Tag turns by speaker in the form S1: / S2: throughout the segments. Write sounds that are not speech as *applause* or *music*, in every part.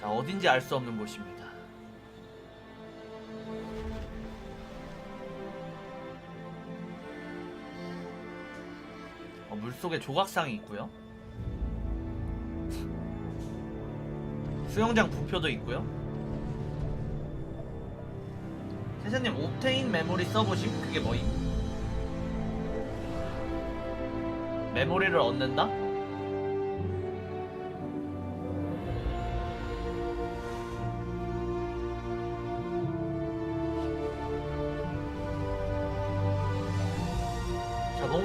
S1: 자 어딘지 알 수 없는 곳입니다. 어, 물속에 조각상이 있고요. 수영장 부표도 있고요. 세세님 옵테인 메모리 써보심? 그게 뭐임? 메모리를 얻는다?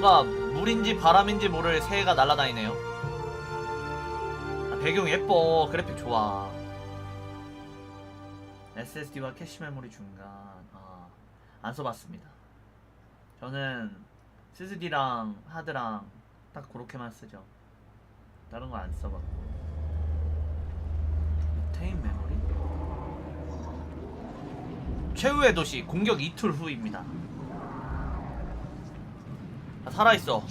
S1: 자 뭔가 물인지 바람인지 모를 새가 날아다니네요. 아, 배경 예뻐. 그래픽 좋아. SSD와 캐시 메모리 중간. 아, 안 써봤습니다. 저는 SSD랑 하드랑 딱 그렇게만 쓰죠. 다른 거 안 써봤고. 테임 메모리? 최후의 도시 공격 이틀 후입니다 아, 살아있어.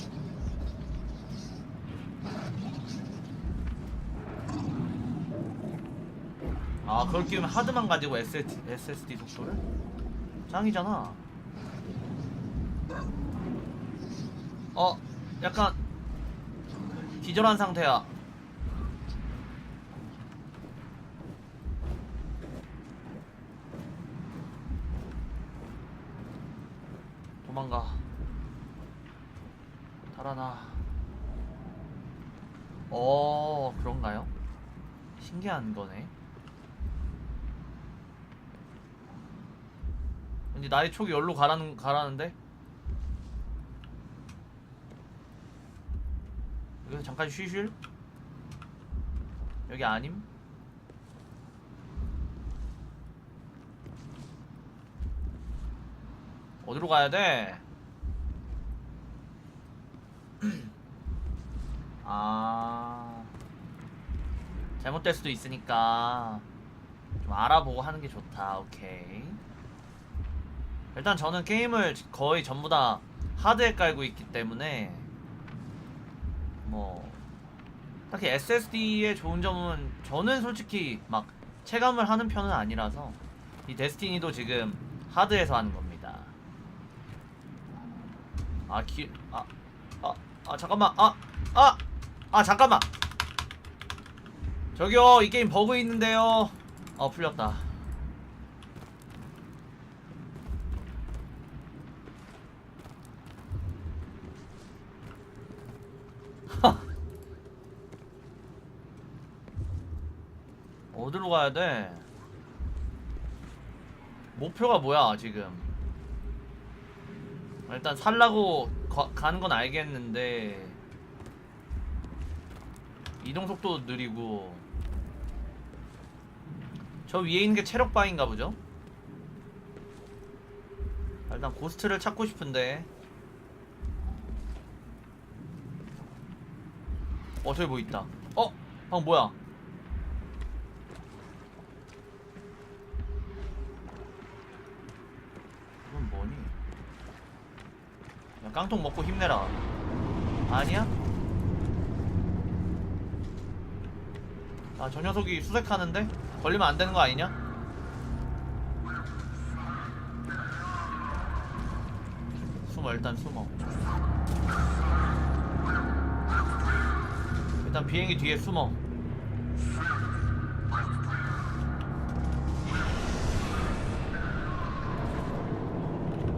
S1: 아 그걸 끼우면 하드만 가지고 SSD, SSD 속도를? 짱이잖아. 어 약간 기절한 상태야 도망가 달아나 어 그런가요? 신기한 거네 왠지 나의 촉이 열로 가라는, 가라는데? 여기서 잠깐 쉬쉴? 여기 아님? 어디로 가야 돼? *clears throat* 아 잘못될 수도 있으니까 좀 알아보고 하는 게 좋다 오케이 일단 저는 게임을 거의 전부 다 하드에 깔고 있기 때문에 뭐 딱히 SSD의 좋은 점은 저는 솔직히 막 체감을 하는 편은 아니라서 이 데스티니도 지금 하드에서 하는 겁니다. 아, 기, 아, 아, 아, 잠깐만, 아, 아, 아, 잠깐만. 저기요, 이 게임 버그 있는데요. 어, 풀렸다. 어디로 가야 돼? 목표가 뭐야 지금? 일단 살라고 가, 가는 건 알겠는데 이동 속도 느리고 저 위에 있는 게 체력 바인가 보죠? 일단 고스트를 찾고 싶은데 어 저기 뭐 있다 어? 방금 뭐야 이건 뭐니? 야, 깡통 먹고 힘내라. 아니야? 아, 저 녀석이 수색하는데? 걸리면 안 되는 거 아니냐? 숨어, 일단 숨어. 일단 비행기 뒤에 숨어.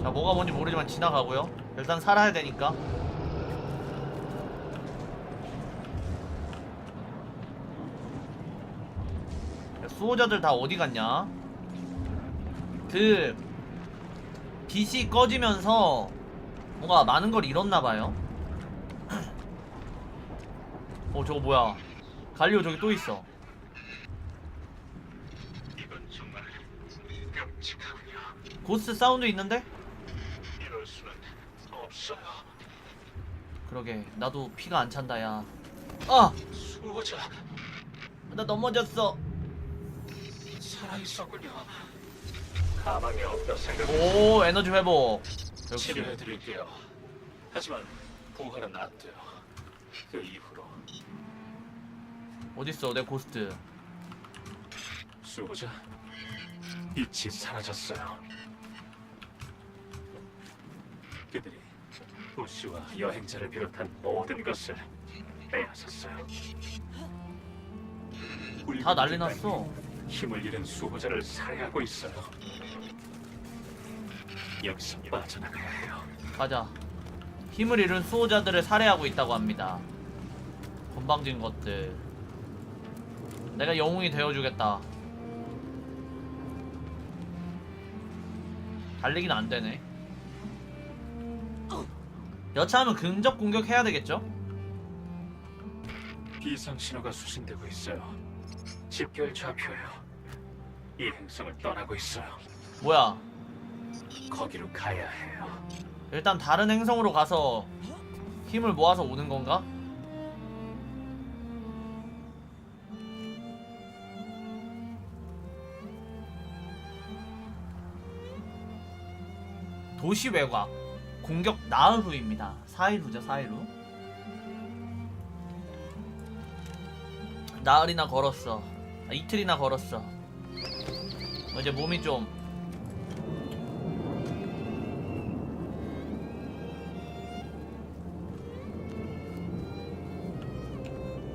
S1: 자, 뭐가 뭔지 모르지만 지나가고요. 일단 살아야 되니까. 수호자들 다 어디 갔냐? 그 빛이 꺼지면서 뭔가 많은 걸 잃었나봐요. *clears throat* 어, 저거 뭐야? 갈리오 저기 또 있어.
S2: 이건 정말.
S1: 고스트 사운드 있는데?
S2: 이럴 수는 없어요.
S1: 그러게 나도 피가 안 찬다 야. 아!
S2: 수호자
S1: 나 넘어졌어.
S2: 살아 있었군요. 가망이 없다 생각.
S1: 오 에너지 회복. 역시.
S2: 치료해 드릴게요. 하지만 부활은 안 돼요. 그 이후로
S1: 어딨어 내 고스트.
S2: 수호자, 빛이 사라졌어요. 그들이 도시와 여행자를 비롯한 모든 것을 빼앗았어요.
S1: 다 난리 났어.
S2: 힘을 잃은 수호자를 살해하고 있어요. 여기서 빠져나가야 해요.
S1: 가자. 힘을 잃은 수호자들을 살해하고 있다고 합니다. 건방진 것들. 내가 영웅이 되어주겠다. 달리기는 안 되네. 여차하면 근접 공격해야 되겠죠?
S2: 비상 신호가 수신되고 있어요. 집결 좌표예요. 이 행성을 떠나고 있어요.
S1: 뭐야?
S2: 거기로 가야 해요.
S1: 일단 다른 행성으로 가서 힘을 모아서 오는 건가? 도시 외곽 공격 나흘 후입니다. 4일 후죠, 4일 후. 나흘이나 걸었어. 아, 이틀이나 걸었어. 이제 몸이 좀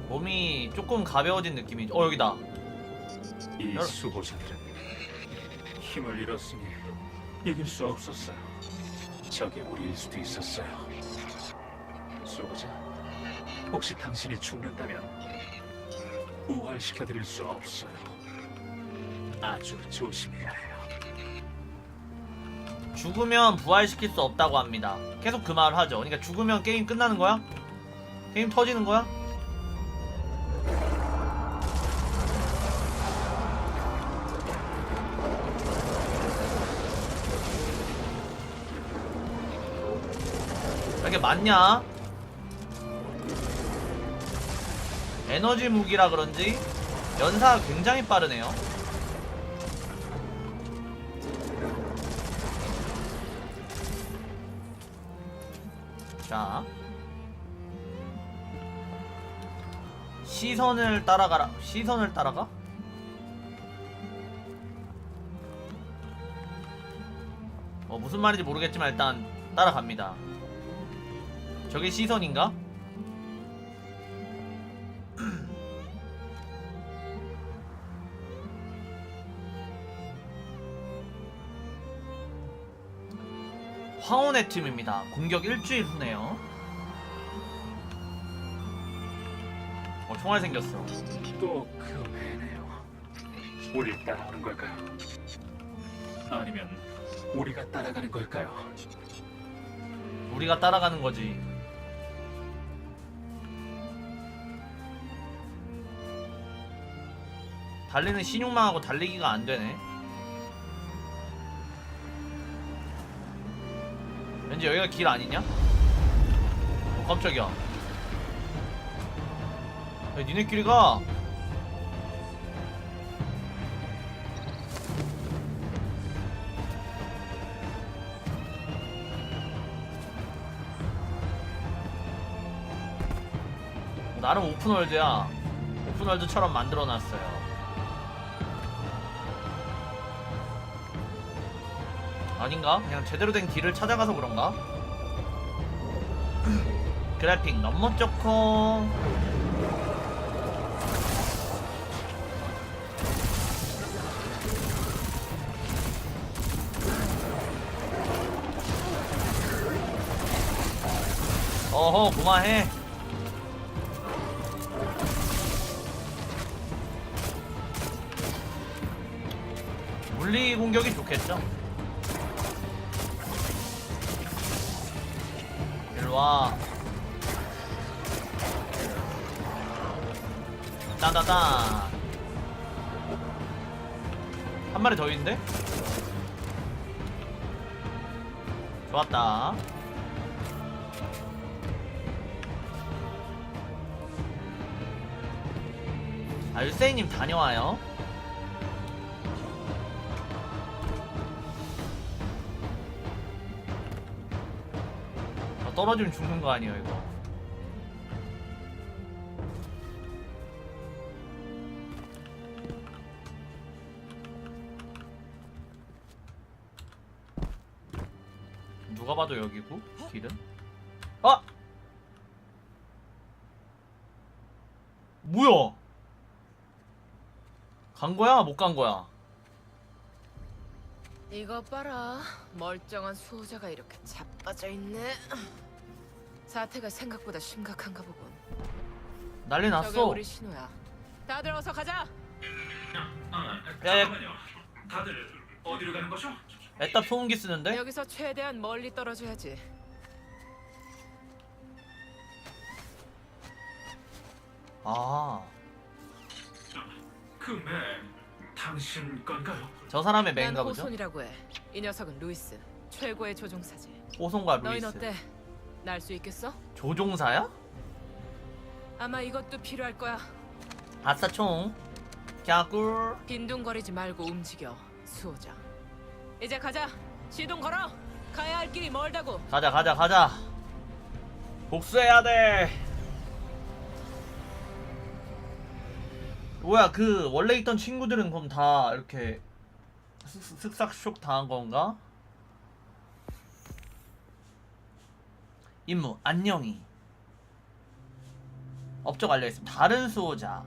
S1: 몸이 조금 가벼워진 느낌이죠. 어 여기다.
S2: 이
S1: 여러-
S2: 수호자들은 힘을 잃었으니 이길 수 없었어요. 적이 우리일 수도 있었어요. 수호자, 혹시 당신이 죽는다면 부활시켜드릴 수 없어요. 아주 조심해야 해요.
S1: 죽으면 부활시킬 수 없다고 합니다. 계속 그 말을 하죠. 그러니까 죽으면 게임 끝나는 거야? 게임 터지는 거야? 이게 맞냐? 에너지 무기라 그런지 연사가 굉장히 빠르네요. 자 시선을 따라가라 시선을 따라가? 어 무슨 말인지 모르겠지만 일단 따라갑니다 저게 시선인가? 황혼의 팀입니다. 공격 일주일 후네요. 어, 총알 생겼어.
S2: 또그 배네요. 우리 따라오는 걸까요? 아니면 우리가 따라가는 걸까요?
S1: 우리가 따라가는 거지. 달리는 신용망하고 달리기가 안 되네. 왠지 여기가 길 아니냐? 어, 깜짝이야. 야, 니네 길 가. 나름 오픈월드야. 오픈월드처럼 만들어놨어요. 아닌가? 그냥 제대로 된 길을 찾아가서 그런가? *laughs* 그래픽 너무 좋고 어허 그만해 물리 공격이 좋겠죠? 일로와. 딴딴딴. 한 마리 더 있는데? 좋았다. 아 일세이님 다녀와요 떨어지면 죽는 거 아니에요 이거 누가 봐도 여기고 길은 아! 뭐야? 간 거야? 못 간 거야?
S3: 이거 봐라. 멀쩡한 수호자가 이렇게 자빠져 있네. 사태가 생각보다 심각한가 보군.
S1: 난리
S3: 저게
S1: 났어
S3: 우리 신호야. 다들 어서 가자.
S2: 아,
S1: 야, 야.
S2: 잠깐만요. 다들 어디로 가는 거죠?
S1: 애답 소음기 쓰는데
S3: 여기서 최대한 멀리 떨어져야지.
S2: 아그 매, 당신 건가요?
S1: 저 사람의
S3: 난
S1: 메인가 보죠
S3: 호손이라고 해. 이 녀석은 루이스. 최고의 조종사지.
S1: 호송과 루이스
S3: 어때? 날 수 있겠어?
S1: 조종사야?
S3: 아마 이것도 필요할 거야.
S1: 아싸 총 갸꿀
S3: 빈둥거리지 말고 움직여. 수호자. 이제 가자. 시동 걸어. 가야 할 길이 멀다고.
S1: 가자 가자 가자 복수해야 돼 뭐야 그 원래 있던 친구들은 그럼 다 이렇게 슥- 슥싹쇼 당한 건가? 임무 안녕히. 업적 알려있음. 다른 수호자.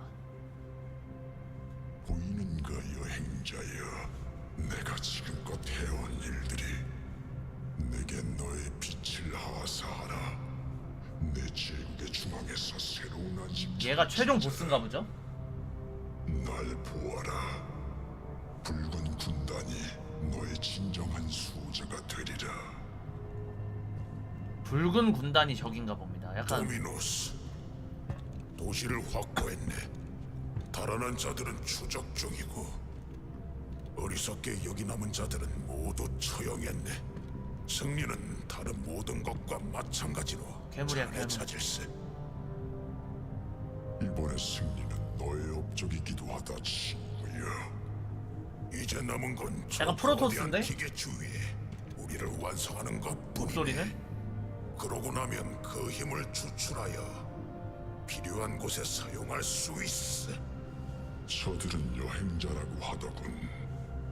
S4: 보이는가 여행자여? 내가 지금껏 해온 일들이 내게 너의 빛을 하사하라. 내 제국의 중앙에서 새로운 안식
S1: 얘가 최종 보스인가 보죠?
S4: 날 보아라. 붉은 군단이 너의 진정한 수호자가 되리라.
S1: 붉은 군단이 적인가 봅니다. 약간
S4: 도미노스 도시를 확보했네. 달아난 자들은 추적 중이고 어리석게 여기 남은 자들은 모두 처형했네. 승리는 다른 모든 것과 마찬가지로
S1: 괴물이야,
S4: 자네
S1: 괴물.
S4: 찾을세 이번의 승리는 너의 업적이기도 하다 친구야 이제 남은 건저
S1: 약간 프로토스인데?
S4: 거대한 기계 주위에 우리를 완성하는 것뿐이네
S1: 목소리는?
S4: 그러고 나면 그 힘을 추출하여 필요한 곳에 사용할 수 있어. 저들은 여행자라고 하더군.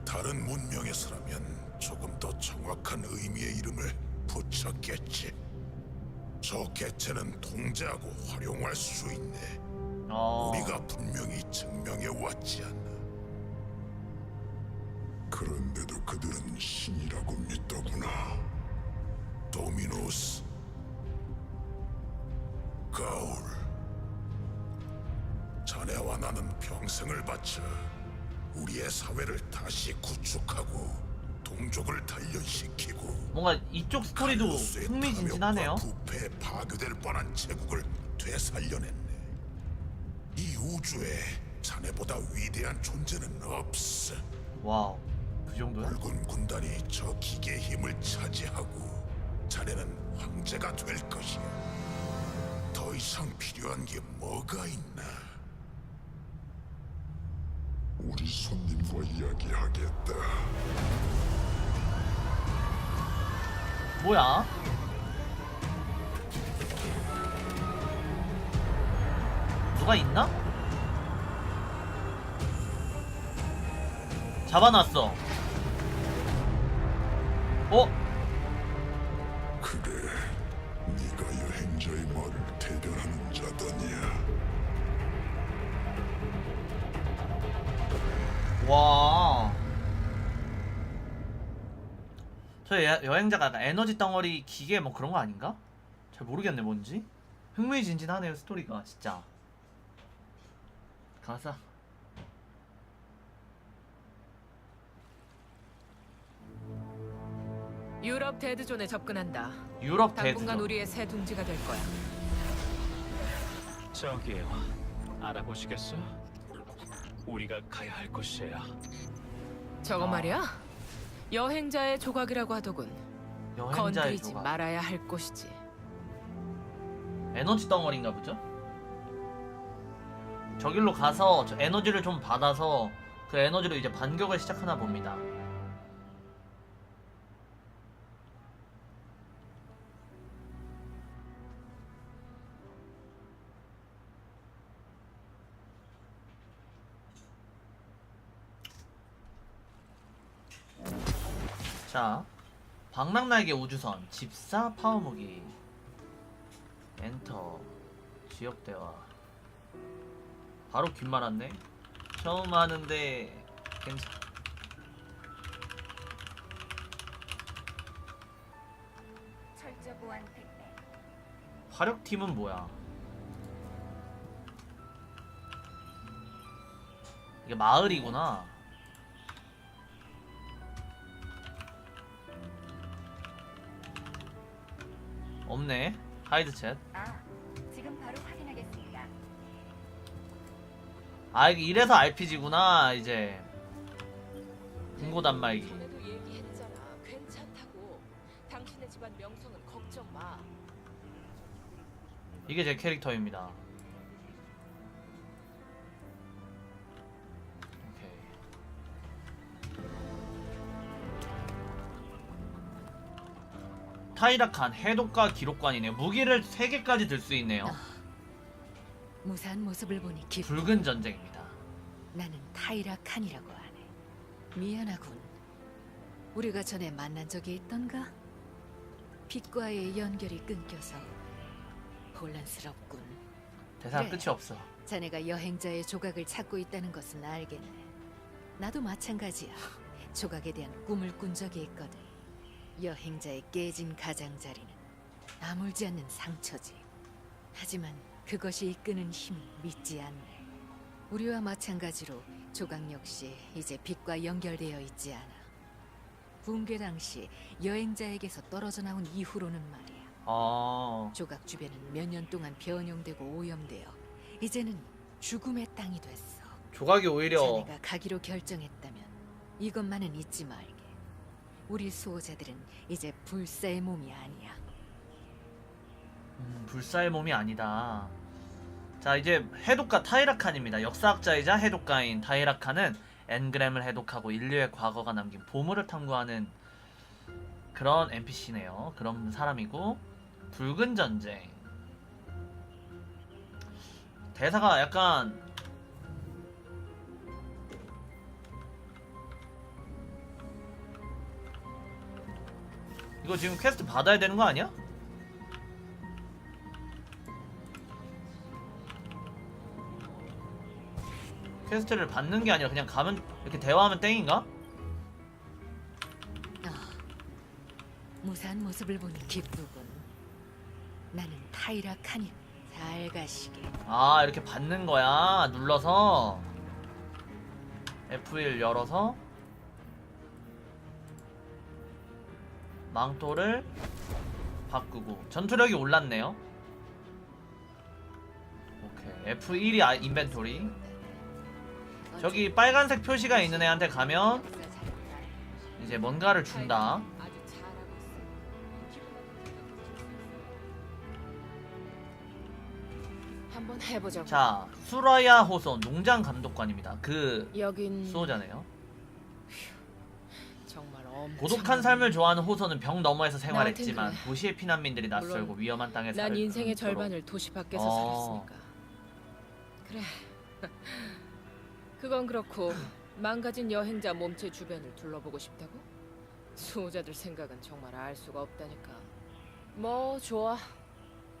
S4: 다른 문명에서라면 조금 더 정확한 의미의 이름을 붙였겠지. 저 개체는 통제하고 활용할 수 있네.
S1: 어...
S4: 우리가 분명히 증명해 왔지 않나. 그런데도 그들은 신이라고 믿더구나. 도미노스. 가울. 자네와 나는 평생을 바쳐 우리의 사회를 다시 구축하고 동족을 단련시키고
S1: 뭔가 이쪽 스토리도
S4: 칼로스의
S1: 흥미진진하네요.
S4: 탐욕과 부패에 파괴될 뻔한 제국을 되살려냈네. 이 우주에 자네보다 위대한 존재는 없어.
S1: 와우, 그 정도야?
S4: 붉은 군단이 저 기계의 힘을 차지하고 자네는 황제가 될 것이야. 더 이상 필요한 게 뭐가 있나? 우리 손님과 이야기하겠다.
S1: 뭐야? 누가 있나? 잡아놨어. 어?
S4: 그래, 네가 여행자의 말을 대변하는 자더냐?
S1: 와. 저 여, 여행자가 약간 에너지 덩어리 기계 뭐 그런 거 아닌가? 잘 모르겠네 뭔지. 흥미진진하네요 스토리가 진짜. 가사.
S3: 유럽 데드존에 접근한다.
S1: 유럽
S3: 당분간. 우리의 새 둥지가 될 거야.
S2: 저기요. 알아보시겠어요? 우리가 가야 할 곳이에요.
S3: 저거
S1: 아.
S3: 말이야? 여행자의 조각이라고 하더군.
S1: 여행자의
S3: 건드리지
S1: 조각.
S3: 말아야 할 곳이지.
S1: 에너지 덩어리인가 보죠? 저길로 가서 저 에너지를 좀 받아서 그 에너지로 이제 반격을 시작하나 봅니다. 자, 방랑날개 우주선 집사 파워무기. 엔터 지역대화. 바로 귓말 왔네 처음 하는데 괜찮. 화력팀은 뭐야? 이게 마을이구나 없네 하이드 챗
S5: 아 지금 바로 확인하겠습니다
S1: 아 이게 이래서 RPG구나 이제 중고 단말기
S3: 전에도 얘기했잖아. 괜찮다고. 당신의 집안 명성은 걱정 마.
S1: 이게 제 캐릭터입니다 타이라칸 해독과 기록관이네요 무기를 3개까지 들 수 있네요
S6: 무사한 모습을 보니 기
S1: 붉은 전쟁입니다
S6: 나는 타이라 칸이라고 하네. 미안하군. 우리가 전에 만난 적이 있던가? 빛과의 연결이 끊겨서 혼란스럽군.
S1: 대사
S6: 그래.
S1: 끝이 없어
S6: 자네가 여행자의 조각을 찾고 있다는 것은 알겠네. 나도 마찬가지야. 조각에 대한 꿈을 꾼 적이 있거든. 여행자의 깨진 가장자리는 아물지 않는 상처지. 하지만 그것이 이끄는 힘을 믿지 않네. 우리와 마찬가지로 조각 역시 이제 빛과 연결되어 있지 않아. 붕괴 당시 여행자에게서 떨어져 나온 이후로는 말이야.
S1: 아
S6: 조각 주변은 몇 년 동안 변형되고 오염되어 이제는 죽음의 땅이 됐어.
S1: 조각이 오히려
S6: 자네가 가기로 결정했다면 이것만은 잊지 말게. 우리 수호자들은 이제 불사의 몸이 아니야.
S1: 음, 불사의 몸이 아니다. 자 이제 해독가 타이라칸입니다. 역사학자이자 해독가인 타이라칸은 엔그램을 해독하고 인류의 과거가 남긴 보물을 탐구하는 그런 NPC네요. 그런 사람이고 붉은 전쟁 대사가 약간 이거 지금 퀘스트 받아야 되는 거 아니야? 퀘스트를 받는 게 아니라 그냥 가면 이렇게 대화하면 땡인가?
S6: 아, 무사한 모습을 보니 기쁘군. 나는 타이라 칸이 잘 가시게.
S1: 아 이렇게 받는 거야 눌러서 F1 열어서 망토를 바꾸고 전투력이 올랐네요. 오케이. F1이 아, 인벤토리. 저기 빨간색 표시가 있는 애한테 가면 이제 뭔가를 준다.
S3: 한번 해보자고.
S1: 자 수라야 호소 농장 감독관입니다. 그
S3: 여긴
S1: 수호자네요 고독한 삶을 좋아하는 호소는 병 너머에서 생활했지만
S3: 그래.
S1: 도시의 피난민들이 낯설고
S3: 물론
S1: 위험한 땅에
S3: 난
S1: 살을
S3: 인생의
S1: 끊도록
S3: 절반을 도시 밖에서
S1: 어.
S3: 살았으니까. 그래. 그건 그렇고 망가진 여행자 몸체 주변을 둘러보고 싶다고? 수호자들 생각은 정말 알 수가 없다니까. 뭐 좋아.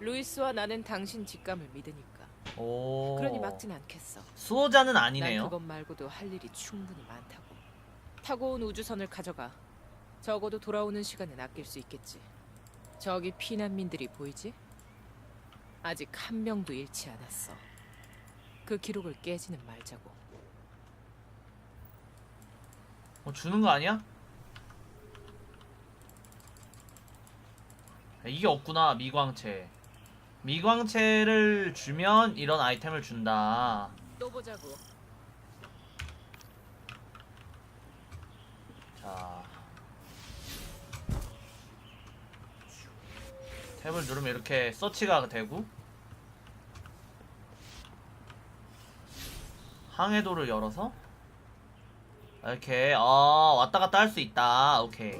S3: 루이스와 나는 당신 직감을 믿으니까.
S1: 오.
S3: 그러니 막진 않겠어.
S1: 수호자는
S3: 난
S1: 아니네요.
S3: 그것 말고도 할 일이 충분히 많다고. 타고 온 우주선을 가져가. 적어도 돌아오는 시간은 아낄 수 있겠지. 저기 피난민들이 보이지? 아직 한 명도 잃지 않았어. 그 기록을 깨지는 말자고.
S1: 뭐 주는 거 아니야? 이게 없구나 미광채. 미광채를 주면 이런 아이템을 준다.
S3: 또 보자고.
S1: 자. 탭을 누르면 이렇게 서치가 되고 항해도를 열어서 이렇게 어 왔다 갔다 할 수 있다. 오케이.